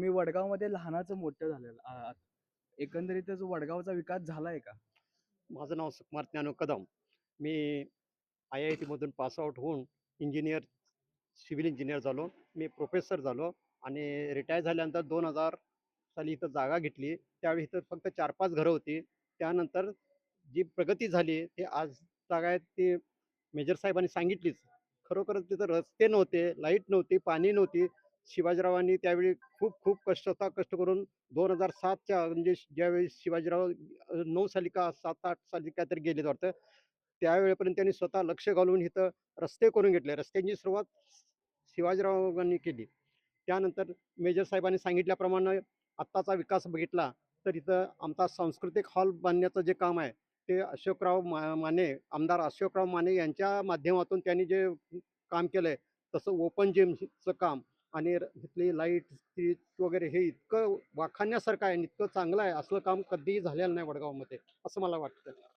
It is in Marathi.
तुम्ही वडगावमध्ये लहानाचं मोठं झालेलं आहात एकंदरीतच वडगावचा विकास झालाय का? माझं नाव सुकुमार ज्ञानू कदम. मी आय आय टीमधून पासआउट होऊन इंजिनियर सिव्हिल इंजिनियर झालो. मी प्रोफेसर झालो आणि रिटायर झाल्यानंतर दोन हजार साली इथं जागा घेतली. त्यावेळी इथं फक्त चार पाच घरं होती. त्यानंतर जी प्रगती झाली ते आज जागा ते मेजर साहेबांनी सांगितलीच. खरोखरच तिथं रस्ते नव्हते लाइट नव्हती पाणी नव्हती. शिवाजीरावांनी त्यावेळी खूप खूप कष्टता कष्ट करून दोन हजार सातच्या म्हणजे ज्यावेळी शिवाजीराव नऊ साली का सात आठ साली काहीतरी गेले वाटतं त्यावेळेपर्यंत त्यांनी स्वतः लक्ष घालून इथं रस्ते करून घेतले. रस्त्यांची सुरुवात शिवाजीरावांनी केली. त्यानंतर मेजर साहेबांनी सांगितल्याप्रमाणे आत्ताचा विकास बघितला तर इथं आमचा सांस्कृतिक हॉल बांधण्याचं जे काम आहे ते अशोकराव मा माने आमदार अशोकराव माने यांच्या माध्यमातून त्यांनी जे काम केलं आहे तसं ओपन जिमचं काम आणि तिथली लाइट स्ट्रीट वगैरे हे इतकं वाखाण्यासारखं आहे आणि इतकं चांगलं आहे. असलं काम कधीही झालेलं नाही वडगावमध्ये असं मला वाटतं.